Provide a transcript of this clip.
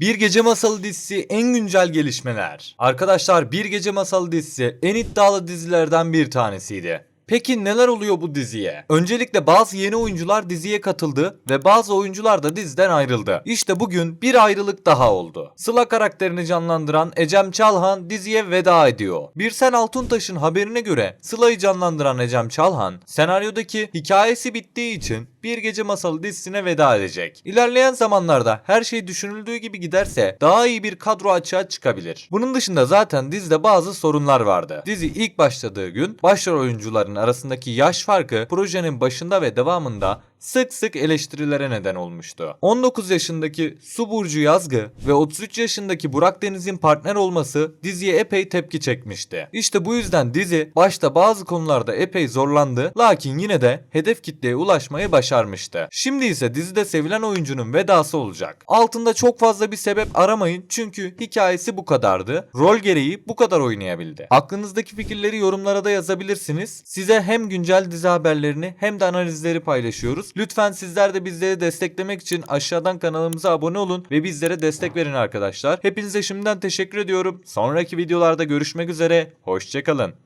Bir Gece Masalı dizisi en güncel gelişmeler. Arkadaşlar Bir Gece Masalı dizisi en iddialı dizilerden bir tanesiydi. Peki neler oluyor bu diziye? Öncelikle bazı yeni oyuncular diziye katıldı ve bazı oyuncular da diziden ayrıldı. İşte bugün bir ayrılık daha oldu. Sıla karakterini canlandıran Ecem Çalhan diziye veda ediyor. Birsen Altuntaş'ın haberine göre Sıla'yı canlandıran Ecem Çalhan senaryodaki hikayesi bittiği için Bir Gece Masalı dizisine veda edecek. İlerleyen zamanlarda her şey düşünüldüğü gibi giderse daha iyi bir kadro açığa çıkabilir. Bunun dışında zaten dizide bazı sorunlar vardı. Dizi ilk başladığı gün başrol oyuncuların arasındaki yaş farkı projenin başında ve devamında sık sık eleştirilere neden olmuştu. 19 yaşındaki Su Burcu Yazgı ve 33 yaşındaki Burak Deniz'in partner olması diziye epey tepki çekmişti. İşte bu yüzden dizi başta bazı konularda epey zorlandı lakin yine de hedef kitleye ulaşmayı başarmıştı. Şimdi ise dizide sevilen oyuncunun vedası olacak. Altında çok fazla bir sebep aramayın çünkü hikayesi bu kadardı. Rol gereği bu kadar oynayabildi. Aklınızdaki fikirleri yorumlara da yazabilirsiniz. Size hem güncel dizi haberlerini hem de analizleri paylaşıyoruz. Lütfen sizler de bizleri desteklemek için aşağıdan kanalımıza abone olun ve bizlere destek verin arkadaşlar. Hepinize şimdiden teşekkür ediyorum. Sonraki videolarda görüşmek üzere. Hoşçakalın.